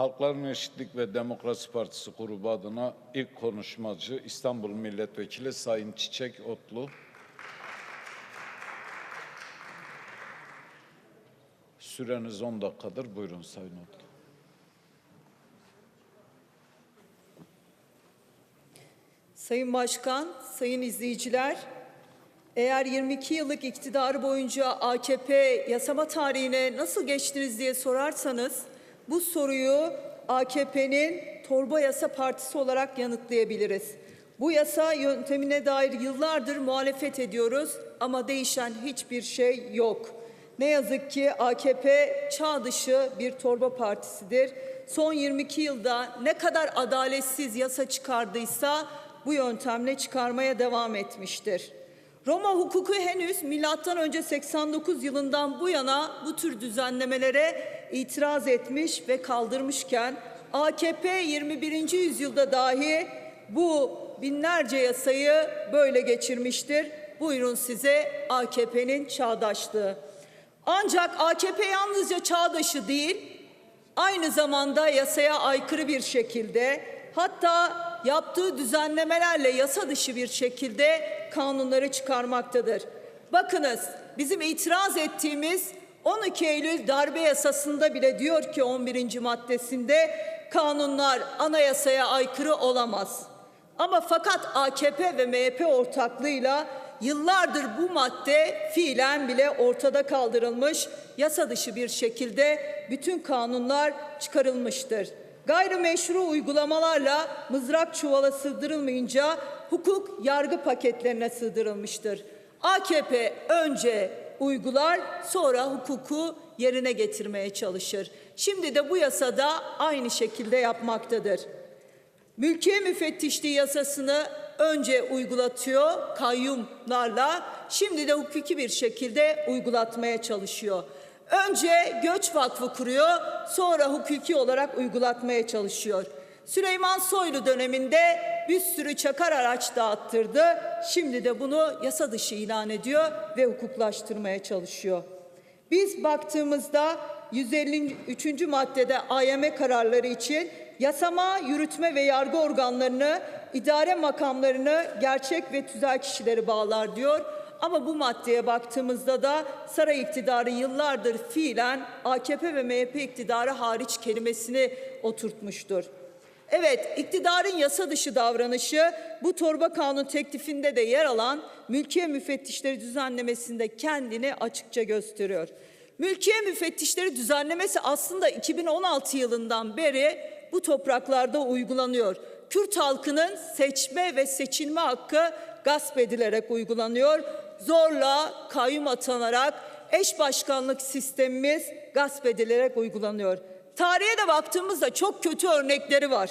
Halkların Eşitlik ve Demokrasi Partisi grubu adına ilk konuşmacı İstanbul Milletvekili Sayın Çiçek Otlu. Süreniz 10 dakikadır. Buyurun Sayın Otlu. Sayın Başkan, sayın izleyiciler, eğer 22 yıllık iktidarı boyunca AKP yasama tarihine nasıl geçtiniz diye sorarsanız bu soruyu AKP'nin torba yasa partisi olarak yanıtlayabiliriz. Bu yasa yöntemine dair yıllardır muhalefet ediyoruz ama değişen hiçbir şey yok. Ne yazık ki AKP çağ dışı bir torba partisidir. Son 22 yılda ne kadar adaletsiz yasa çıkardıysa bu yöntemle çıkarmaya devam etmiştir. Roma hukuku henüz milattan önce 89 yılından bu yana bu tür düzenlemelere itiraz etmiş ve kaldırmışken AKP 21. yüzyılda dahi bu binlerce yasayı böyle geçirmiştir. Buyurun size AKP'nin çağdaşlığı. Ancak AKP yalnızca çağdaşı değil, aynı zamanda yasaya aykırı bir şekilde hatta yaptığı düzenlemelerle yasa dışı bir şekilde kanunları çıkarmaktadır. Bakınız bizim itiraz ettiğimiz 12 Eylül darbe yasasında bile diyor ki 11. maddesinde kanunlar anayasaya aykırı olamaz. Ama fakat AKP ve MHP ortaklığıyla yıllardır bu madde fiilen bile ortada kaldırılmış, yasa dışı bir şekilde bütün kanunlar çıkarılmıştır. Gayrimeşru uygulamalarla mızrak çuvala sığdırılmayınca hukuk yargı paketlerine sığdırılmıştır. AKP önce uygular sonra hukuku yerine getirmeye çalışır. Şimdi de bu yasada aynı şekilde yapmaktadır. Mülkiye müfettişliği yasasını önce uygulatıyor kayyumlarla, şimdi de hukuki bir şekilde uygulatmaya çalışıyor. Önce göç vakfı kuruyor, sonra hukuki olarak uygulatmaya çalışıyor. Süleyman Soylu döneminde bir sürü çakar araç dağıttırdı. Şimdi de bunu yasa dışı ilan ediyor ve hukuklaştırmaya çalışıyor. Biz baktığımızda 153. maddede AYM kararları için yasama, yürütme ve yargı organlarını, idare makamlarını gerçek ve tüzel kişileri bağlar diyor. Ama bu maddeye baktığımızda da saray iktidarı yıllardır fiilen AKP ve MHP iktidarı hariç kelimesini oturtmuştur. Evet, iktidarın yasa dışı davranışı bu torba kanun teklifinde de yer alan mülkiye müfettişleri düzenlemesinde kendini açıkça gösteriyor. Mülkiye müfettişleri düzenlemesi aslında 2016 yılından beri bu topraklarda uygulanıyor. Kürt halkının seçme ve seçilme hakkı gasp edilerek uygulanıyor. Zorla kayyum atanarak eş başkanlık sistemimiz gasp edilerek uygulanıyor. Tarihe de baktığımızda çok kötü örnekleri var.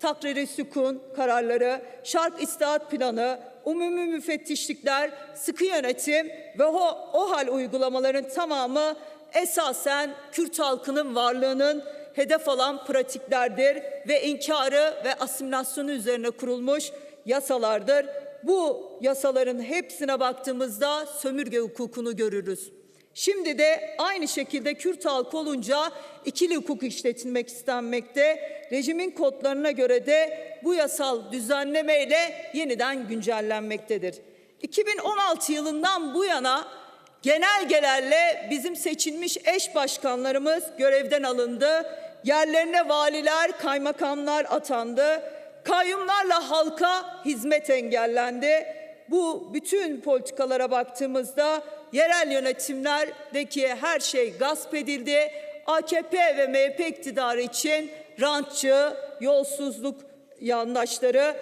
Takriri sükun kararları, şark istihat planı, umumi müfettişlikler, sıkı yönetim ve o, o hal uygulamaların tamamı esasen Kürt halkının varlığının hedef alan pratiklerdir ve inkarı ve asimilasyonu üzerine kurulmuş yasalardır. Bu yasaların hepsine baktığımızda sömürge hukukunu görürüz. Şimdi de aynı şekilde Kürt halkı olunca ikili hukuk işletilmek istenmekte. Rejimin kodlarına göre de bu yasal düzenlemeyle yeniden güncellenmektedir. 2016 yılından bu yana genelgelerle bizim seçilmiş eş başkanlarımız görevden alındı. Yerlerine valiler, kaymakamlar atandı. Kayyumlarla halka hizmet engellendi. Bu bütün politikalara baktığımızda yerel yönetimlerdeki her şey gasp edildi. AKP ve MHP iktidarı için rantçı, yolsuzluk yandaşları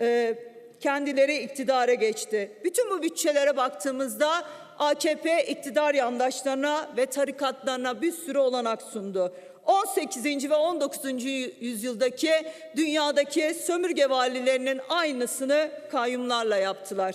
e, kendileri iktidara geçti. Bütün bu bütçelere baktığımızda AKP iktidar yandaşlarına ve tarikatlarına bir sürü olanak sundu. 18. ve 19. yüzyıldaki dünyadaki sömürge valilerinin aynısını kayyumlarla yaptılar.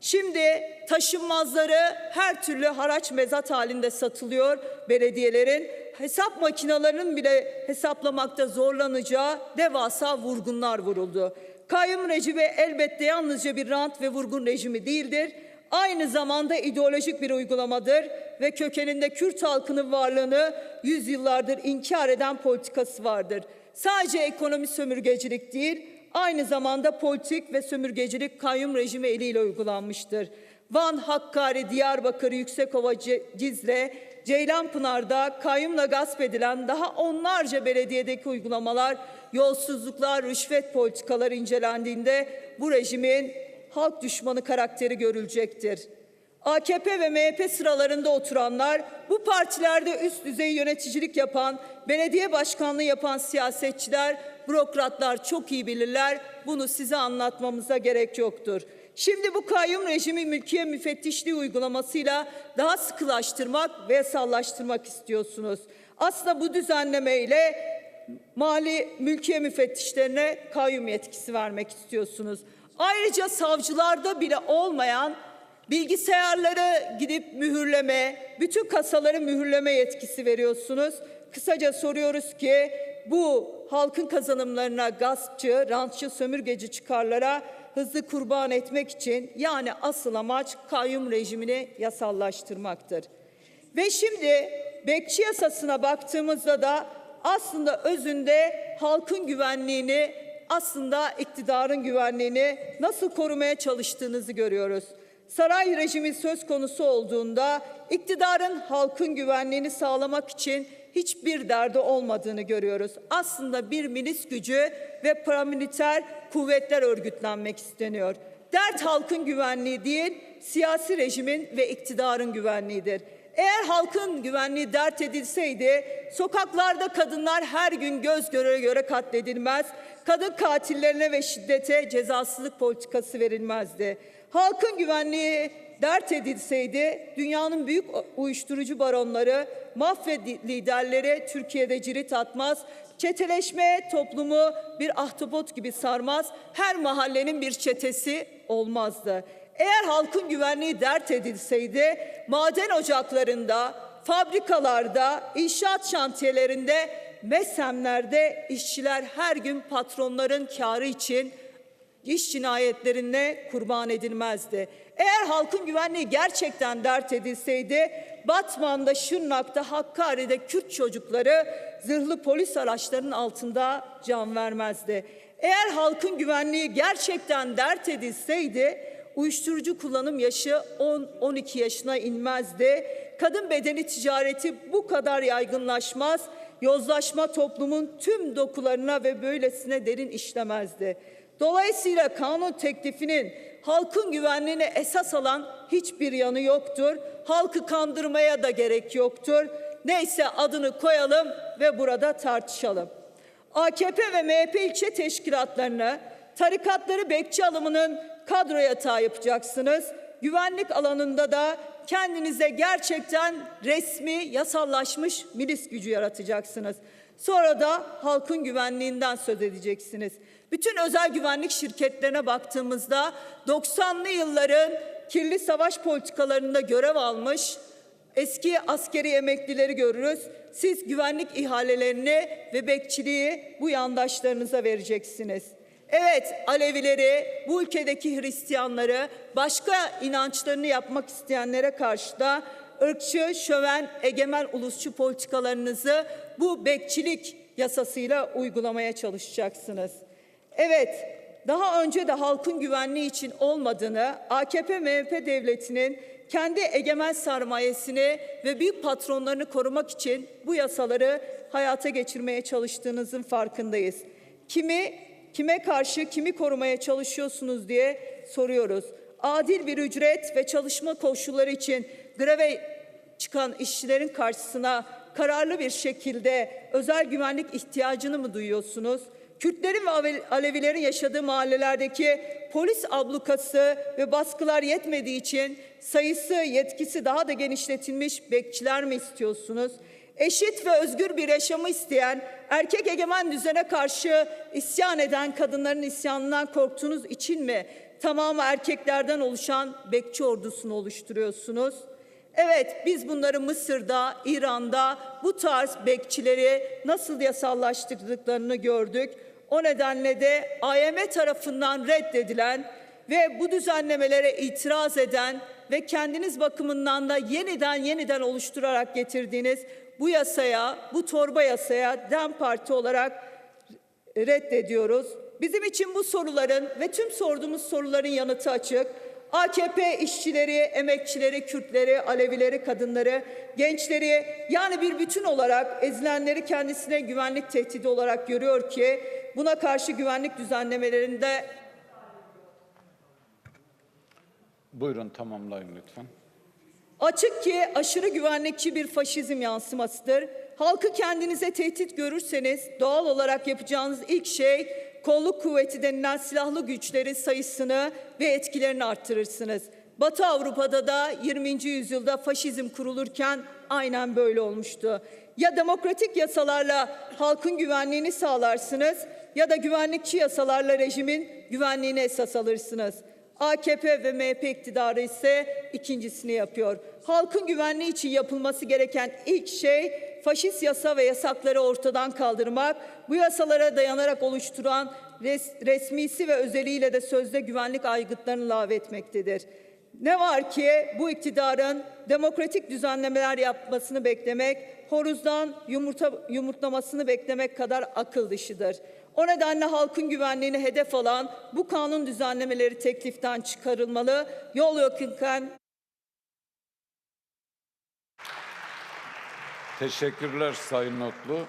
Şimdi taşınmazları her türlü haraç mezat halinde satılıyor belediyelerin. Hesap makinelerinin bile hesaplamakta zorlanacağı devasa vurgunlar vuruldu. Kayyum rejimi elbette yalnızca bir rant ve vurgun rejimi değildir. Aynı zamanda ideolojik bir uygulamadır ve kökeninde Kürt halkının varlığını yüzyıllardır inkar eden politikası vardır. Sadece ekonomi sömürgecilik değil, aynı zamanda politik ve sömürgecilik kayyum rejimi eliyle uygulanmıştır. Van, Hakkari, Diyarbakır, Yüksekova, Cizre, Ceylanpınar'da kayyumla gasp edilen daha onlarca belediyedeki uygulamalar, yolsuzluklar, rüşvet politikaları incelendiğinde bu rejimin halk düşmanı karakteri görülecektir. AKP ve MHP sıralarında oturanlar, bu partilerde üst düzey yöneticilik yapan, belediye başkanlığı yapan siyasetçiler, bürokratlar çok iyi bilirler. Bunu size anlatmamıza gerek yoktur. Şimdi bu kayyum rejimi mülkiye müfettişliği uygulamasıyla daha sıkılaştırmak ve yasallaştırmak istiyorsunuz. Aslında bu düzenlemeyle mali mülkiye müfettişlerine kayyum yetkisi vermek istiyorsunuz. Ayrıca savcılarda bile olmayan bilgisayarları gidip mühürleme, bütün kasaları mühürleme yetkisi veriyorsunuz. Kısaca soruyoruz ki bu halkın kazanımlarına gaspçı, rantçı, sömürgeci çıkarlara hızlı kurban etmek için yani asıl amaç kayyum rejimini yasallaştırmaktır. Ve şimdi bekçi yasasına baktığımızda da aslında özünde halkın güvenliğini, aslında iktidarın güvenliğini nasıl korumaya çalıştığınızı görüyoruz. Saray rejimi söz konusu olduğunda iktidarın halkın güvenliğini sağlamak için hiçbir derdi olmadığını görüyoruz. Aslında bir milis gücü ve paramiliter kuvvetler örgütlenmek isteniyor. Dert halkın güvenliği değil, siyasi rejimin ve iktidarın güvenliğidir. Eğer halkın güvenliği dert edilseydi, sokaklarda kadınlar her gün göz göre göre katledilmez, kadın katillerine ve şiddete cezasızlık politikası verilmezdi. Halkın güvenliği dert edilseydi, dünyanın büyük uyuşturucu baronları, mafya liderleri Türkiye'de cirit atmaz, çeteleşme toplumu bir ahtapot gibi sarmaz, her mahallenin bir çetesi olmazdı. Eğer halkın güvenliği dert edilseydi maden ocaklarında, fabrikalarda, inşaat şantiyelerinde, mesemlerde işçiler her gün patronların karı için iş cinayetlerine kurban edilmezdi. Eğer halkın güvenliği gerçekten dert edilseydi Batman'da, Şırnak'ta, Hakkari'de Kürt çocukları zırhlı polis araçlarının altında can vermezdi. Eğer halkın güvenliği gerçekten dert edilseydi uyuşturucu kullanım yaşı 10-12 yaşına inmezdi. Kadın bedeni ticareti bu kadar yaygınlaşmaz. Yozlaşma toplumun tüm dokularına ve böylesine derin işlemezdi. Dolayısıyla kanun teklifinin halkın güvenliğine esas alan hiçbir yanı yoktur. Halkı kandırmaya da gerek yoktur. Neyse adını koyalım ve burada tartışalım. AKP ve MHP ilçe teşkilatlarını, tarikatları bekçi alımının kadro yatağı yapacaksınız. Güvenlik alanında da kendinize gerçekten resmi, yasallaşmış milis gücü yaratacaksınız. Sonra da halkın güvenliğinden söz edeceksiniz. Bütün özel güvenlik şirketlerine baktığımızda 90'lı yılların kirli savaş politikalarında görev almış eski askeri emeklileri görürüz. Siz güvenlik ihalelerini ve bekçiliği bu yandaşlarınıza vereceksiniz. Evet Alevileri, bu ülkedeki Hristiyanları, başka inançlarını yapmak isteyenlere karşı da ırkçı, şöven, egemen ulusçu politikalarınızı bu bekçilik yasasıyla uygulamaya çalışacaksınız. Evet, daha önce de halkın güvenliği için olmadığını, AKP-MHP devletinin kendi egemen sermayesini ve büyük patronlarını korumak için bu yasaları hayata geçirmeye çalıştığınızın farkındayız. Kimi, kime karşı kimi korumaya çalışıyorsunuz diye soruyoruz. Adil bir ücret ve çalışma koşulları için greve çıkan işçilerin karşısına kararlı bir şekilde özel güvenlik ihtiyacını mı duyuyorsunuz? Kürtlerin ve Alevilerin yaşadığı mahallelerdeki polis ablukası ve baskılar yetmediği için sayısı, yetkisi daha da genişletilmiş bekçiler mi istiyorsunuz? Eşit ve özgür bir yaşamı isteyen, erkek egemen düzene karşı isyan eden kadınların isyanından korktuğunuz için mi tamamı erkeklerden oluşan bekçi ordusunu oluşturuyorsunuz? Evet biz bunları Mısır'da, İran'da bu tarz bekçileri nasıl yasallaştırdıklarını gördük. O nedenle de AYM tarafından reddedilen ve bu düzenlemelere itiraz eden ve kendiniz bakımından da yeniden yeniden oluşturarak getirdiğiniz bu yasaya, bu torba yasaya DEM Parti olarak reddediyoruz. Bizim için bu soruların ve tüm sorduğumuz soruların yanıtı açık. AKP işçileri, emekçileri, Kürtleri, Alevileri, kadınları, gençleri yani bir bütün olarak ezilenleri kendisine güvenlik tehdidi olarak görüyor ki buna karşı güvenlik düzenlemelerinde Buyurun tamamlayın lütfen. Açık ki aşırı güvenlikçi bir faşizm yansımasıdır. Halkı kendinize tehdit görürseniz doğal olarak yapacağınız ilk şey kolluk kuvveti denilen silahlı güçlerin sayısını ve etkilerini arttırırsınız. Batı Avrupa'da da 20. yüzyılda faşizm kurulurken aynen böyle olmuştu. Ya demokratik yasalarla halkın güvenliğini sağlarsınız ya da güvenlikçi yasalarla rejimin güvenliğini esas alırsınız. AKP ve MHP iktidarı ise ikincisini yapıyor. Halkın güvenliği için yapılması gereken ilk şey faşist yasa ve yasakları ortadan kaldırmak. Bu yasalara dayanarak oluşturan res, resmisi ve özeliyle de sözde güvenlik aygıtlarını lağvetmektedir. Ne var ki bu iktidarın demokratik düzenlemeler yapmasını beklemek, horuzdan yumurta yumurtlamasını beklemek kadar akıl dışıdır. O nedenle halkın güvenliğini hedef alan bu kanun düzenlemeleri tekliften çıkarılmalı. Yol yakınken Teşekkürler Sayın Notlu.